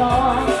มอง